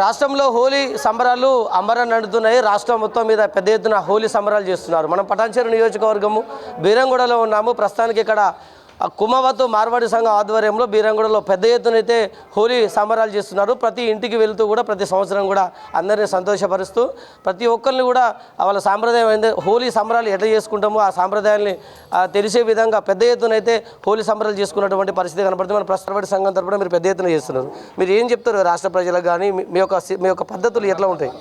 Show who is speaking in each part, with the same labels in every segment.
Speaker 1: రాష్ట్రంలో హోలీ సంబరాలు అంబరం నడుతున్నాయి రాష్ట్రం మొత్తం మీద పెద్ద ఎత్తున హోలీ సంబరాలు చేస్తున్నారు. మనం పటాన్చేరు నియోజకవర్గము బీరంగూడలో ఉన్నాము. ప్రస్తుతానికి ఇక్కడ ఆ కుమవతు మార్వాడి సంఘం ఆధ్వర్యంలో బీరంగూడలో పెద్ద ఎత్తున అయితే హోలీ సంబరాలు చేస్తున్నారు. ప్రతి ఇంటికి వెళుతూ కూడా ప్రతి సంవత్సరం కూడా అందరినీ సంతోషపరుస్తూ ప్రతి ఒక్కరిని కూడా వాళ్ళ సాంప్రదాయం ఏంది హోలీ సంబరాలు ఎట్లా చేసుకుంటామో ఆ సాంప్రదాయాల్ని తెలిసే విధంగా పెద్ద ఎత్తున అయితే హోలీ సంబరాలు చేసుకున్నటువంటి పరిస్థితి కనబడుతుంది మన ప్రస్తుతపడి సంఘం తరపున మీరు పెద్ద ఎత్తున చేస్తున్నారు. మీరు ఏం చెప్తారు రాష్ట్ర ప్రజలకు కానీ మీ- యొక్క మీ యొక్క పద్ధతులు ఎట్లా ఉంటాయి?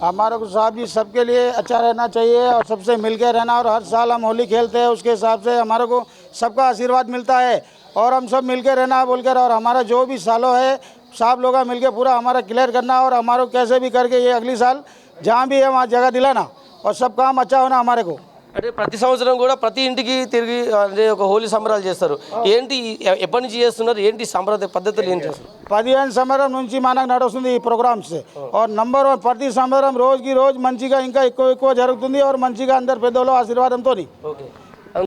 Speaker 2: हमारे को साहब जी सबके लिए अच्छा रहना चाहिए और सबसे मिल के रहना और हर साल हम होली खेलते हैं, उसके हिसाब से हमारे को सबका आशीर्वाद मिलता है और हम सब मिल के रहना बोलकर और हमारा जो भी सालों है, साहब लोग मिल के पूरा हमारा क्लियर करना और हमारे कैसे भी करके ये अगली साल जहाँ भी है वहाँ जगह दिलाना और सब काम अच्छा होना हमारे को।
Speaker 1: అంటే ప్రతి సంవత్సరం కూడా ప్రతి ఇంటికి తిరిగి అంటే ఒక హోలీ సంబరాలు చేస్తారు. ఏంటి ఎప్పటి నుంచి చేస్తున్నారు? ఏంటి సంబర పద్ధతులు ఏం చేస్తారు?
Speaker 2: పదిహేను సంబరం నుంచి మనకు నడుస్తుంది ఈ ప్రోగ్రామ్స్. నంబర్ వన్ ప్రతి సంబరం రోజుకి రోజు మంచిగా ఇంకా ఎక్కువ ఎక్కువ జరుగుతుంది. మంచిగా అందరు పెద్దలు ఆశీర్వాదంతో
Speaker 1: ఓకే.